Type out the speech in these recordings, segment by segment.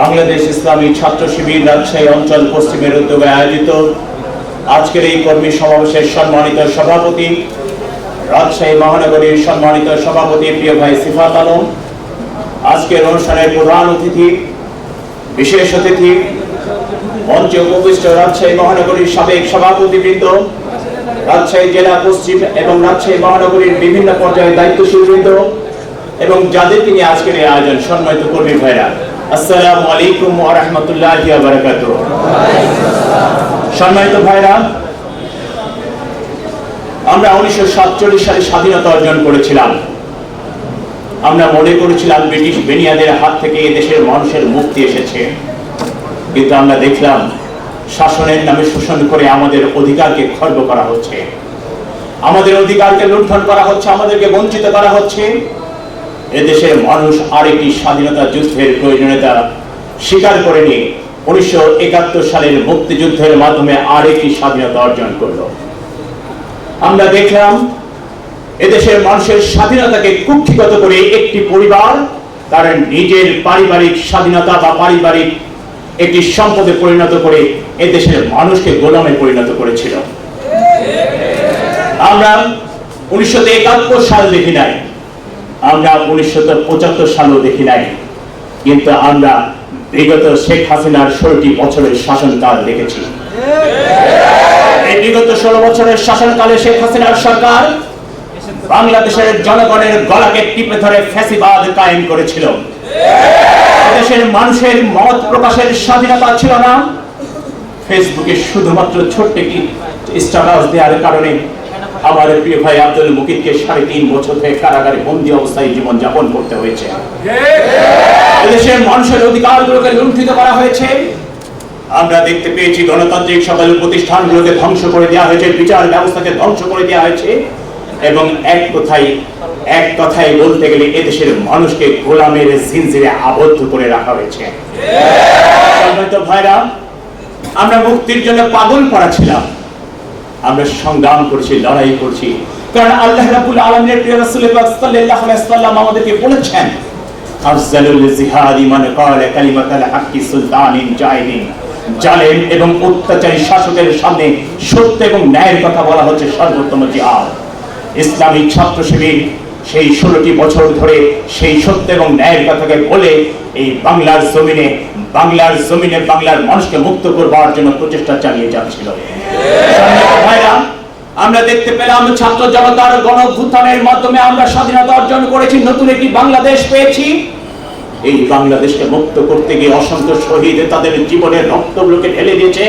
বাংলাদেশ ইসলামী ছাত্র শিবির রাজশাহী অঞ্চল পশ্চিমের উদ্যোগে আয়োজিত আজকের এই কর্মী সমাবেশের সম্মানিত সভাপতি, রাজশাহী মহানগরীর সম্মানিত সভাপতি প্রিয় ভাই সিফাত আলম, আজকের অনুষ্ঠানের প্রধান অতিথি, বিশেষ অতিথি মঞ্চে রাজশাহী মহানগরীর সাবেক রাজশাহী জেলা পশ্চিম এবং রাজশাহী মহানগরীর বিভিন্ন পর্যায়ে এবং যাদেরকে নিয়ে আজকের এই আয়োজন সম্মানিত কর্মী ভাইরা। আসসালামু আলাইকুম ওয়া রাহমাতুল্লাহি ওয়া বারাকাতুহু। সম্মানিত ভাইরা, আমরা উনিশশো সাতচল্লিশ সালে স্বাধীনতা অর্জন করেছিলাম। আমরা মনে করেছিলাম ব্রিটিশ বেনিয়াদের হাত থেকে এদেশের মানুষের মুক্তি এসেছে। কিন্তু আমরা দেখলাম শাসনের নামে শোষণ করে আমাদের অধিকারকে খর্ব করা হচ্ছে। আমাদের অধিকারকে লুণ্ঠন করা হচ্ছে, আমাদেরকে বঞ্চিত করা হচ্ছে। এদেশের মানুষ আরেকটি স্বাধীনতা যুদ্ধের প্রয়োজনীয়তা স্বীকার করে নিয়ে উনিশশো একাত্তর সালের মুক্তিযুদ্ধের মাধ্যমে আরেকটি স্বাধীনতা অর্জন করল। আমরা দেখলাম এদেশের মানুষের স্বাধীনতাকে কুক্ষিগত করে একটি পরিবার তার নিজের পারিবারিক স্বাধীনতা বা পারিবারিক একটি সম্পদে পরিণত করে এদেশের মানুষকে গোলামে পরিণত করেছিল। আমরা উনিশশো একাত্তর সাল দেখি নাই। আমরা উনিশশো পঁচাত্তর সালও দেখি নাই। কিন্তু আমরা বিগত শেখ হাসিনার ষোলোটি বছরের শাসনকাল দেখেছি। বিগত ষোলো বছরের শাসনকালে শেখ হাসিনার সরকার বাংলাদেশের জনগণের গলাকে টিপে ধরে ফ্যাসিবাদ কায়েম করেছিল। দেশের মানুষের মত প্রকাশের স্বাধীনতা ছিল না। ফেসবুকে শুধুমাত্র ছোট্ট একটি স্ট্যাটাস দেওয়ার কারণে আমার প্রিয় ভাই আব্দুল মুকিদকে সাড়ে তিন বছর ধরে কারাগারে বন্দী অবস্থায় জীবন যাপন করতে হয়েছে। দেশের মানুষের অধিকারগুলোকে লুণ্ঠিত করা হয়েছে। আমরা দেখতে পেয়েছি গণতান্ত্রিক সকল প্রতিষ্ঠানগুলোকে ধ্বংস করে দেওয়া হয়েছে, বিচার ব্যবস্থাকে ধ্বংস করে দেওয়া হয়েছে এবং এক কথায় এক কথায় বলতে গেলে এদেশের মানুষকে গোলামের জিনজিরে আবদ্ধ করে রাখা হয়েছে। ভাইরা, আমরা মুক্তির জন্য পাগল পড়া ছিলাম। আমরা সংগ্রাম করছি, লড়াই করছি। কারণ আল্লাহ রাব্বুল আলামিনের প্রিয় রাসূল সাল্লাম আমাদেরকে বলেছেন আফজালুল জিহাদি মান ক্বালা কালিমাতাল হাক্কি সুলতানিন জালেম এবং অত্যাচারী শাসকের সামনে সত্য এবং ন্যায়ের কথা বলা হচ্ছে সর্বোত্তম জিহাদ। ইসলামী ছাত্র শিবির সেই ষোলোটি বছর ধরে সেই সত্য এবং ন্যায়ের কথাকে বলে এই বাংলার জমিনে বাংলার জমিনে বাংলার মানুষকে মুক্ত করবার জন্য প্রচেষ্টা চালিয়ে যাচ্ছিল। আমরা দেখতে পেলাম ছাত্র জনতার গণ মাধ্যমে আমরা স্বাধীনতা অর্জন করেছি, নতুন একটি বাংলাদেশ পেয়েছি। এই বাংলাদেশকে মুক্ত করতে গিয়ে অসংখ্য শহীদ তাদের জীবনের রক্তগুলোকে ঢেলে দিয়েছে।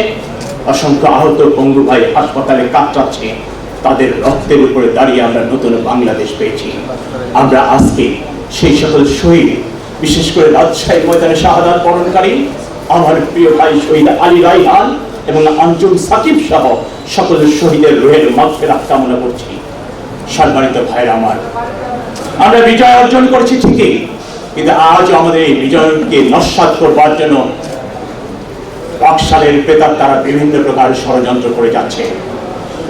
অসংখ্য আহত পঙ্গু ভাই হাসপাতালে কাটাচ্ছে তাদের রক্তের উপরে দাঁড়িয়ে আমরা নতুন বাংলাদেশ পেয়েছি। আমরা আজকে সেই সকল শহীদ, বিশেষ করে রাজশাহী ময়দানে শাহাদাত বরণকারী, আমার প্রিয় ভাই শহীদ আলী রাইহান এবং আঞ্জুম সাকিব সহ সকল শহীদের রোহের মাগফিরাত কামনা করছি। সম্মানিত ভাইরা আমার, আমরা বিজয় অর্জন করেছি ঠিকই, কিন্তু আজ আমাদের এই বিজয়কে নস্বাত করবার জন্য বাকশালের প্রেতার তারা বিভিন্ন প্রকার ষড়যন্ত্র করে যাচ্ছে।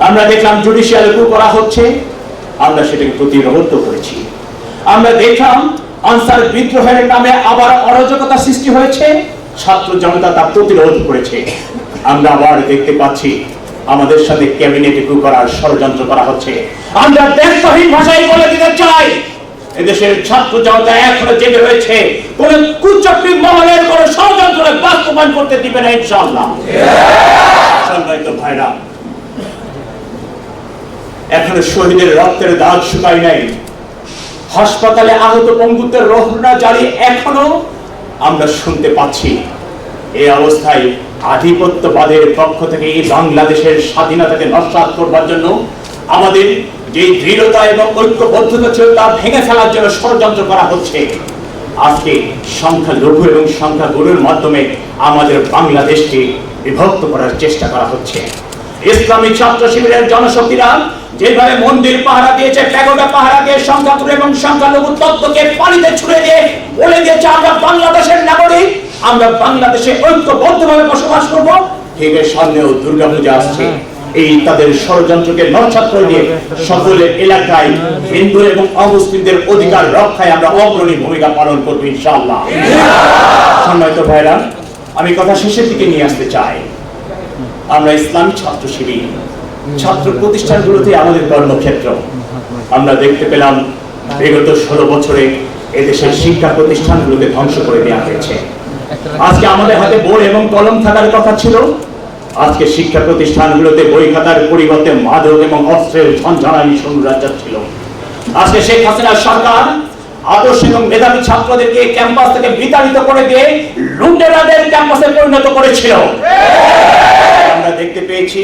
আমরা দেখলাম জুডিশিয়াল কু করা হচ্ছে, আমরা সেটাকে প্রতিরোধ করেছি। আমরা দেখলাম আনসার বিদ্রোহের নামে আবার অরাজকতা সৃষ্টি হয়েছে, ছাত্র জনতা তা প্রতিরোধ করেছে। আমরা আবার দেখতে পাচ্ছি, আমাদের সাথে ক্যাবিনেট কু করার ষড়যন্ত্র করা হচ্ছে। আমরা ব্যর্থহীন ভাষায় বলে দিতে চাই, এদেশের ছাত্র জনতা এখনও জেগে রয়েছে। কোন কুচক্রী মহলের কোন ষড়যন্ত্র বাস্তবায়ন করতে দিবে না ইনশাআল্লাহ। সম্মানিত ভাইরা এখনও শহীদের রক্তের দাগ শুকায় নাই। হাসপাতালে আহত পঙ্গুত্বের রহনা জারি এখনও আমরা শুনতে পাচ্ছি। এই অবস্থায় আধিপত্যবাদের পক্ষ থেকে এই বাংলাদেশের স্বাধীনতাকে নস্বাত করবার জন্য আমাদের যে দৃঢ়তা এবং ঐক্যবদ্ধতা ছিল তা ভেঙে ফেলার জন্য ষড়যন্ত্র করা হচ্ছে। আজকে সংখ্যা লঘু এবং সংখ্যা গুরুর মাধ্যমে আমাদের বাংলাদেশকে বিভক্ত করার চেষ্টা করা হচ্ছে। ইসলামী ছাত্র শিবিরের জনশক্তিরা যেভাবে মন্দির পাহারা দিয়েছে, প্যাগোডা পাহারা দিয়ে সংখ্যাগুরু এবং সংখ্যালঘু তত্ত্বকে পানিতে ছুড়ে দিয়ে বলে দিয়েছে, আমরা বাংলাদেশের নাগরিক, আমরা বাংলাদেশে ঐক্যবদ্ধভাবে বসবাস সামনেও আসছে। এই তাদের ষড়যন্ত্রকে দিয়ে সকলের এলাকায় হিন্দু এবং অমুসলিমদের অধিকার রক্ষায় আমরা অগ্রণী ভূমিকা পালন করব, ইনশাআল্লাহ। সম্মানিত ভাইরা আমি কথা শেষের দিকে নিয়ে আসতে চাই। আমরা ইসলামী ছাত্র শিবির ছাত্র প্রতিষ্ঠানগুলোতে আমাদের কর্মক্ষেত্র। আমরা দেখতে পেলাম, বিগত ষোলো বছরে এদেশের শিক্ষা প্রতিষ্ঠানগুলোকে ধ্বংস করে দেওয়া হয়েছে। আজকে আমাদের হাতে বই এবং কলম থাকার কথা ছিল। আজকে শিক্ষা প্রতিষ্ঠানগুলোতে বই খাতার পরিবর্তে মাদক এবং অস্ত্রের ঝঞ্ঝানি শুরু ছিল। আজকে শেখ হাসিনার সরকার আদর্শ এবং মেধাবী ছাত্রদেরকে ক্যাম্পাস থেকে বিতাড়িত করে দিয়ে লুন্ডেরাদের ক্যাম্পাসে পরিণত করেছিল। আমরা দেখতে পেয়েছি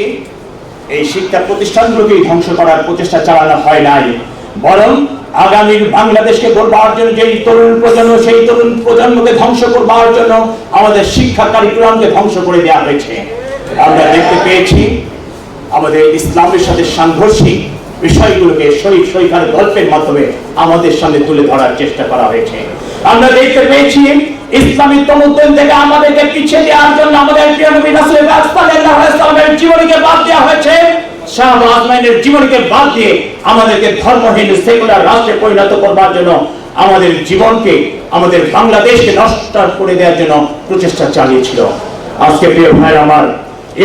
এই শিক্ষা প্রতিষ্ঠানগুলোকে ধ্বংস করার প্রচেষ্টা চালানো হয় নাই। বরং আগামীর বাংলাদেশকে গড়বার জন্য যেই তরুণ প্রজন্ম, সেই তরুণ প্রজন্মকে ধ্বংস করবার জন্য আমাদের শিক্ষা কারিকুলামকে ধ্বংস করে দেওয়া হয়েছে। আমরা দেখতে পেয়েছি, আমাদের ইসলামের সাথে সাংঘর্ষিক বিষয়গুলোকে শরীর শৈখার গল্পের মাধ্যমে আমাদের সামনে তুলে ধরার চেষ্টা করা হয়েছে। আমরা দেখতে পেয়েছি ইসলামী তমুদ্দিন থেকে আমাদেরকে পিছিয়ে দেওয়ার জন্য আমাদের প্রিয় নবী রাসূল সাল্লাল্লাহু আলাইহি সাল্লামের জীবনীকে বাদ দেওয়া হয়েছে। শাহ আজমাইনের জীবনীকে বাদ দিয়ে আমাদেরকে ধর্মহীন সেকুলার রাষ্ট্রে পরিণত করবার জন্য, আমাদের জীবনকে, আমাদের বাংলাদেশকে নষ্ট করে দেওয়ার জন্য প্রচেষ্টা চালিয়েছিল। আজকে প্রিয় ভাই আমার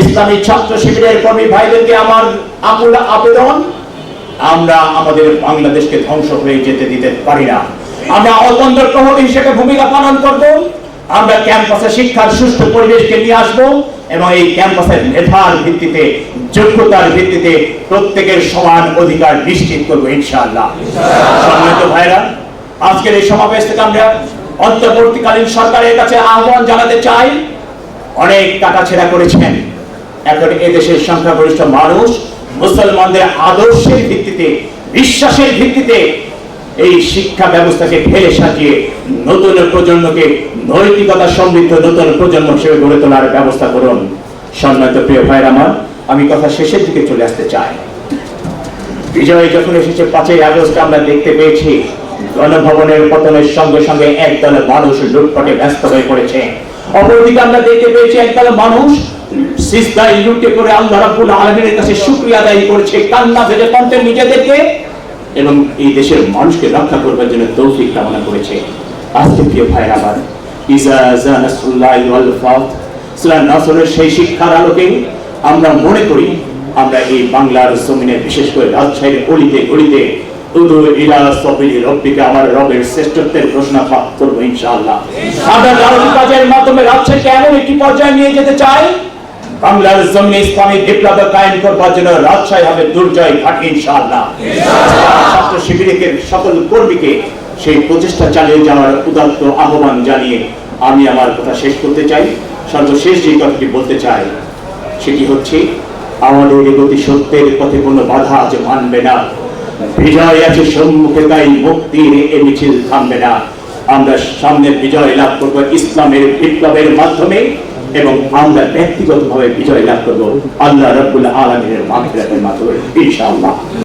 ইসলামী ছাত্র শিবিরের কর্মী ভাইদেরকে আমার আকুল আবেদন, আমরা আমাদের বাংলাদেশকে ধ্বংস হয়ে যেতে দিতে পারি না। আমরা অতন্ত্র প্রহরী হিসেবে ভূমিকা পালন করব। আমরা ক্যাম্পাসে শিক্ষার সুষ্ঠু পরিবেশকে নিয়ে আসব এবং এই ক্যাম্পাসের মেধার ভিত্তিতে, যোগ্যতার ভিত্তিতে প্রত্যেকের সমান অধিকার নিশ্চিত করব ইনশাআল্লাহ। সম্মানিত ভাইরা আজকের এই সমাবেশ থেকে আমরা অন্তর্বর্তীকালীন সরকারের কাছে আহ্বান জানাতে চাই। অনেক টাকা ছেড়া করেছেন। এখন এদেশের সংখ্যাগরিষ্ঠ মানুষ মুসলমানদের আদর্শের ভিত্তিতে, বিশ্বাসের ভিত্তিতে এই শিক্ষা ব্যবস্থাকে ফেলে সাজিয়ে নতুন প্রজন্মকে নৈতিকতা সমৃদ্ধ নতুন প্রজন্ম হিসেবে গড়ে তোলার ব্যবস্থা করুন। সম্মানিত প্রিয় ভাইয়ের আমার, আমি কথা শেষের দিকে চলে আসতে চাই। বিজয় যখন এসেছে পাঁচই আগস্ট, আমরা দেখতে পেয়েছি, গণভবনের পতনের সঙ্গে সঙ্গে একদল মানুষ লুটপাটে ব্যস্ত হয়ে পড়েছে। অপরদিকে আমরা দেখতে পেয়েছি একদল মানুষ সিজদায় লুটে করে আল্লাহ রাব্বুল আলামিনের কাছে শুকরিয়া আদায় করেছে। কান্না ভেজে কণ্ঠে নিজেদেরকে এবং এই দেশের মানুষকে রক্ষা করবার জন্য তৌফিক কামনা করেছে। আজকে প্রিয় ভাইয়ের আমার, ইজা জা নাসরুল্লাহি ওয়াল ফাত, সূরা নাসরের সেই শিক্ষার আলোকে আমরা মনে করি আমরা এই বাংলার জমিনে বিশেষ করে রাজশাহীর গলিতে গলিতে আমার রবের শ্রেষ্ঠত্বের ঘোষণা করব ইনশাআল্লাহ। আমরা কাজের মাধ্যমে রাজশাহীকে এমন একটি পর্যায়ে নিয়ে যেতে চাই বাংলার জমিনে ইসলামী বিপ্লব কায়েম করবার জন্য রাজশাহী হবে দুর্জয় ঘাটি, ইনশাআল্লাহ। ছাত্র শিবিরের সকল কর্মীকে সেই প্রচেষ্টা চালিয়ে যাওয়ার উদাত্ত আহ্বান জানিয়ে আমি আমার কথা শেষ করতে চাই। সর্বশেষ যে কথাটি বলতে চাই, সেটি হচ্ছে, আমাদের এগতি সত্যের পথে কোনো বাধা আজ মানবে না। বিজয় আছে সম্মুখে, তাই মুক্তির এ মিছিল থামবে না। আমরা সামনে বিজয় লাভ করব ইসলামের বিপ্লবের মাধ্যমে। এবং আমরা ব্যক্তিগতভাবে বিজয় লাভ করব। আল্লাহ রব্বুল আলমীর মাধ্যমে ইনশাআল্লাহ।